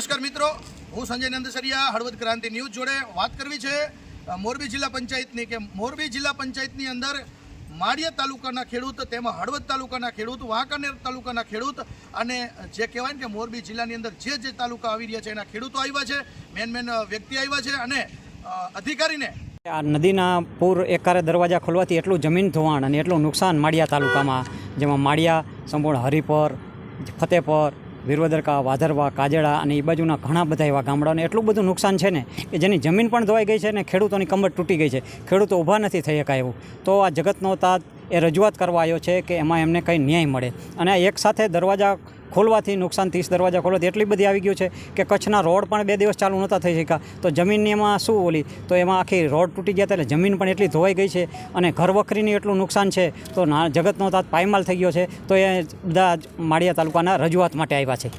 નમસ્કાર મિત્રો. હું સંજય નંદસરિયા, હળવદ ક્રાંતિ ન્યૂઝ જોડે વાત કરવી છે મોરબી જિલ્લા પંચાયતની કે મોરબી જિલ્લા પંચાયતની અંદર માળિયા તાલુકાના ખેડૂત તેમાં હળવદ તાલુકાના ખેડૂત, વાંકાનેર તાલુકાના ખેડૂત અને જે કહેવાય ને કે મોરબી જિલ્લાની અંદર જે જે તાલુકા આવી રહ્યા છે એના ખેડૂતો આવ્યા છે, મેન મેન વ્યક્તિ આવ્યા છે અને અધિકારીને આ નદીના પૂર એકારે દરવાજા ખોલવાથી એટલું જમીન ધોવાણ અને એટલું નુકસાન માળિયા તાલુકામાં, જેમાં માળિયા, સંપૂર્ણ હરિપર, ફતેપર વીરવદરકા, વાધરવા કાજળા અને એ બાજુના ઘણા બધા એવા ગામડાઓને એટલું બધું નુકસાન છે ને કે જેની જમીન પણ ધોવાઈ ગઈ છે અને ખેડૂતોની કમર તૂટી ગઈ છે. ખેડૂતો ઊભા નથી થઈ શકાય એવું. તો આ જગતનો તાત એ રજૂઆત કરવા આવ્યો છે કે એમાં એમને કંઈ ન્યાય મળે. અને એક સાથે દરવાજા ખોલવાથી નુકસાન ત્રીસ દરવાજા ખોલવાથી એટલી બધી આવી ગયું છે કે કચ્છના રોડ પણ બે દિવસ ચાલુ નહોતા થઈ શક્યા. તો જમીનની એમાં શું ઓલી? તો એમાં આખી રોડ તૂટી ગયા એટલે જમીન પણ એટલી ધોવાઈ ગઈ છે અને ઘર વખરીની એટલું નુકસાન છે. તો ના, જગતનો તાત પાયમાલ થઈ ગયો છે. તો એ બધા માળિયા તાલુકાના રજૂઆત માટે આવ્યા છે.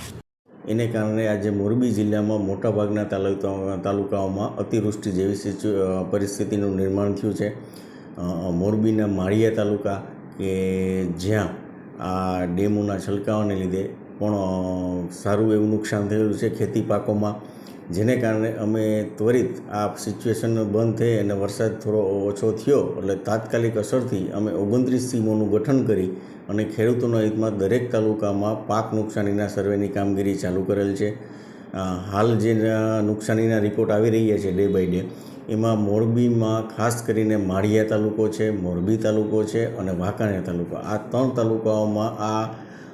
એને કારણે આજે મોરબી જિલ્લામાં મોટાભાગના તાલુકા, તાલુકાઓમાં અતિવૃષ્ટિ જેવી પરિસ્થિતિનું નિર્માણ થયું છે. મોરબીના માળિયા તાલુકા કે જ્યાં આ ડેમોના છલકાવાને લીધે પણ સારું એવું નુકસાન થયેલું છે ખેતી પાકોમાં, જેને કારણે અમે ત્વરિત આ સિચ્યુએશન બંધ થઈ અને વરસાદ થોડો ઓછો થયો, એટલે તાત્કાલિક અસરથી અમે ઓગણત્રીસ ટીમોનું ગઠન કરી અને ખેડૂતોના હિતમાં દરેક તાલુકામાં પાક નુકસાનીના સર્વેની કામગીરી ચાલુ કરેલ છે. હાલ જે નુકસાનીના રિપોર્ટ આવી રહ્યા છે ડે બાય ડે, એમાં મોરબીમાં ખાસ કરીને માળિયા તાલુકો છે, મોરબી તાલુકો છે અને વાંકાણિયા તાલુકો. આ ત્રણ તાલુકાઓમાં આ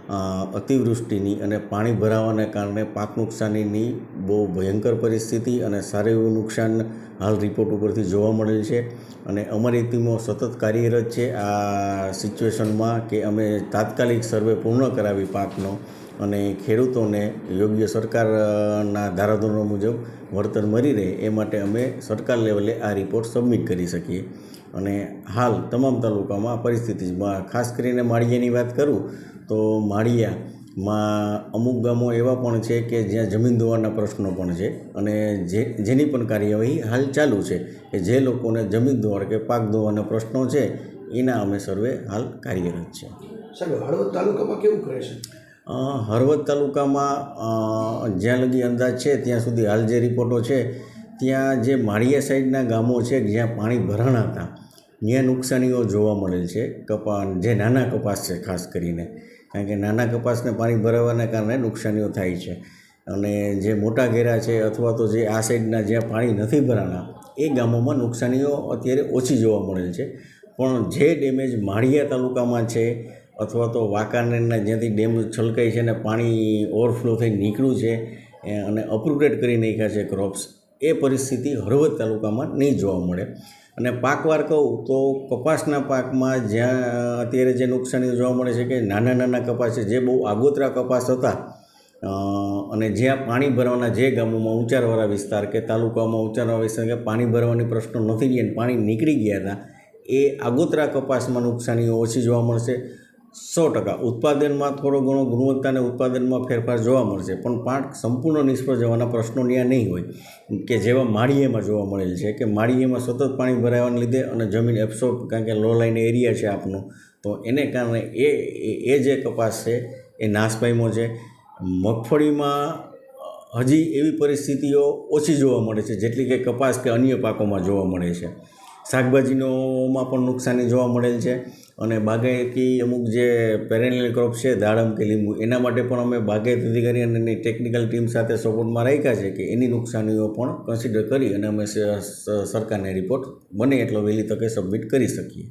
અતિવૃષ્ટિની અને પાણી ભરાવાને કારણે પાક નુકસાનીની બહુ ભયંકર પરિસ્થિતિ અને સારું એવું નુકસાન હાલ રિપોર્ટ ઉપરથી જોવા મળેલ છે. અને અમારી ટીમો સતત કાર્યરત છે. આ સિચ્યુએશનમાં કે અમે તાત્કાલિક સર્વે પૂર્ણ કરાવી પાકનો અને ખેડૂતોને યોગ્ય સરકારના ધારાધોરણો મુજબ વળતર મળી રહે એ માટે અમે સરકાર લેવલે આ રિપોર્ટ સબમિટ કરી શકીએ. અને હાલ તમામ તાલુકામાં પરિસ્થિતિમાં ખાસ કરીને માળિયાની વાત કરું તો માળિયામાં અમુક ગામો એવા પણ છે કે જ્યાં જમીન ધોવાના પ્રશ્નો પણ છે અને જે જેની પણ કાર્યવાહી હાલ ચાલુ છે કે જે લોકોને જમીન ધોવાણ કે પાક ધોવાના પ્રશ્નો છે એના અમે સર્વે હાલ કાર્યરત છે. સાહેબ હળવદ તાલુકામાં કેવું કરે છે? હળવદ તાલુકામાં જ્યાં લગી અંદાજ છે ત્યાં સુધી હાલ જે રિપોર્ટો છે ત્યાં જે માળિયા સાઈડના ગામો છે જ્યાં પાણી ભરાણા હતા ત્યાં નુકસાનીઓ જોવા મળેલ છે. કપા જે નાના કપાસ છે, ખાસ કરીને. કારણ કે નાના કપાસને પાણી ભરાવાના કારણે નુકસાનીઓ થાય છે. અને જે મોટા ઘેરા છે અથવા તો જે આ સાઈડના જ્યાં પાણી નથી ભરાના એ ગામોમાં નુકસાનીઓ અત્યારે ઓછી જોવા મળેલ છે. પણ જે ડેમેજ માળિયા તાલુકામાં છે અથવા તો વાંકાનેરના જ્યાંથી ડેમ છલકાઈ છે ને પાણી ઓવરફ્લો થઈ નીકળ્યું છે અને અપ્રુપ્રેટ કરી નાખ્યા છે ક્રોપ્સ એ પરિસ્થિતિ હળવદ તાલુકામાં નહીં જોવા મળે. અને પાકવાર કહું તો કપાસના પાકમાં જ્યાં અત્યારે જે નુકસાની જોવા મળે છે કે નાના નાના કપાસ છે, જે બહુ આગોતરા કપાસ હતા અને જ્યાં પાણી ભરવાના જે ગામોમાં ઊંચાણવાળા વિસ્તાર કે તાલુકામાં ઊંચાણવાળા વિસ્તાર કે પાણી ભરવાની પ્રશ્નો નથી અને પાણી નીકળી ગયા હતા, એ આગોતરા કપાસમાં નુકસાનીઓ ઓછી જોવા મળશે. સો ટકા. ઉત્પાદનમાં થોડો ઘણો ગુણવત્તા અને ઉત્પાદનમાં ફેરફાર જોવા મળશે, પણ પાક સંપૂર્ણ નિષ્ફળ જવાના પ્રશ્નો ત્યાં નહીં હોય. કે જેવા માળીએમાં જોવા મળેલ છે કે માળીએમાં સતત પાણી ભરાવાને લીધે અને જમીન એબ્સોર્બ કારણ કે લો લાઈન એરિયા છે આપનો, તો એને કારણે એ, એ- એ જે કપાસ છે એ નાશ પામ્યો છે. મગફળીમાં હજી એવી પરિસ્થિતિઓ ઓછી જોવા મળે છે, જેટલી કે કપાસ કે અન્ય પાકોમાં જોવા મળે છે. શાકભાજીનોમાં પણ નુકસાની જોવા મળેલ છે અને બાગાયતી અમુક જે પેરેનિયલ ક્રોપ છે, દાડમ કે લીંબુ, એના માટે પણ અમે બાગાયત અધિકારી અને એની ટેકનિકલ ટીમ સાથે સપોર્ટમાં રાખ્યા છે કે એની નુકસાનીઓ પણ કન્સિડર કરી અને અમે સરકારને રિપોર્ટ બને એટલો વહેલી તકે સબમિટ કરી શકીએ.